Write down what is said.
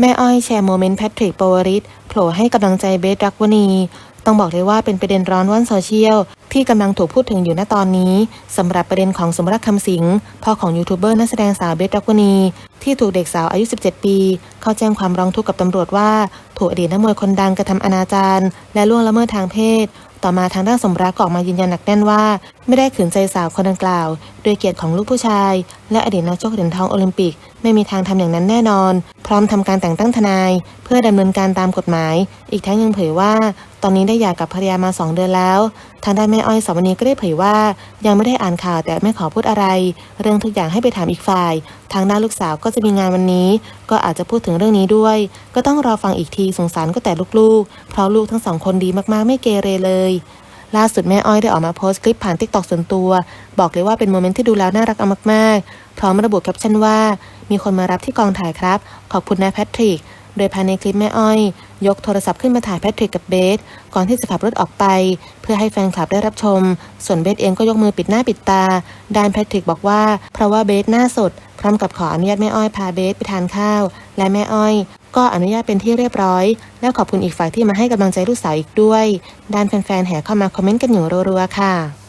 แม่อ้อยแชร์โมเมนต์แพทริกปวริศโผล่ให้กำลังใจเบสรักวนีต้องบอกเลยว่าเป็นประเด็นร้อนว่อนโซเชียล ที่กำลังถูกพูดถึงอยู่ณตอนนี้สำหรับประเด็นของสมรักคำสิงพ่อของยูทูบเบอร์นักแสดงสาวเบสรักวนีที่ถูกเด็กสาวอายุ 17 ปี เข้าแจ้งความร้องทุกข์กับตำรวจว่า ถูกอดีตนักมวยคนดังกระทำอนาจารและล่วงละเมิดทางเพศ ต่อมาทางด้านสมรักก็ออกมายืนยันหนักแน่นว่าไม่ได้ขืนใจสาวคนดังกล่าว โดยเกียรติของลูกผู้ชาย และอดีตนักชกเหรียญทองโอลิมปิก ไม่มีทางทำอย่างนั้นแน่นอน พร้อมทำการแต่งตั้งทนาย เพื่อดำเนินการตามกฎหมาย อีกทั้งยังเผยว่า ตอนนี้ได้หย่ากับภรรยามา 2 เดือนแล้ว ทางด้านแม่อ้อยสาวนีก็ได้เผยว่า ยังไม่ได้อ่านข่าวแต่ไม่ขอพูดอะไร เรื่องทุกอย่างให้ไปถามอีกฝ่าย ทางด้านลูกสาวก็จะมีงานวันนี้ ก็อาจจะพูดถึงเรื่องนี้ด้วย ก็ต้องรอฟังอีกทีสงสารก็แต่ลูกๆ เพราะลูกทั้งสองคนดีมากๆ ไม่เกเรเลย ล่าสุดแม่อ้อยได้ออกมาโพสต์คลิปผ่านทิกตอกส่วนตัว บอกเลยว่าเป็นโมเมนต์ที่ดูแล้วน่ารักเอามากๆ พร้อมระบุแคปชั่นว่า มีคนมารับที่กองถ่ายครับ ขอบคุณนะแพทริก โดยภายในคลิปแม่อ้อย ยกโทรศัพท์ขึ้นมาถ่ายแพทริกกับเบสก่อนที่จะขับรถออกไป เพื่อให้แฟนคลับได้รับชม ส่วนเบสเองก็ยกมือปิดหน้าปิดตาด้านแพทริกบอกว่า เพราะว่าเบสหน้าสดพร้อมกับขออนุญาตแม่อ้อยพาเบสไปทานข้าว และแม่อ้อยก็อนุญาตเป็นที่เรียบร้อย และขอบคุณอีกฝ่ายที่มาให้กำลังใจลูกสาวอีกด้วย ด้านแฟนๆแห่เข้ามาคอมเมนต์กันอยู่รัวๆค่ะ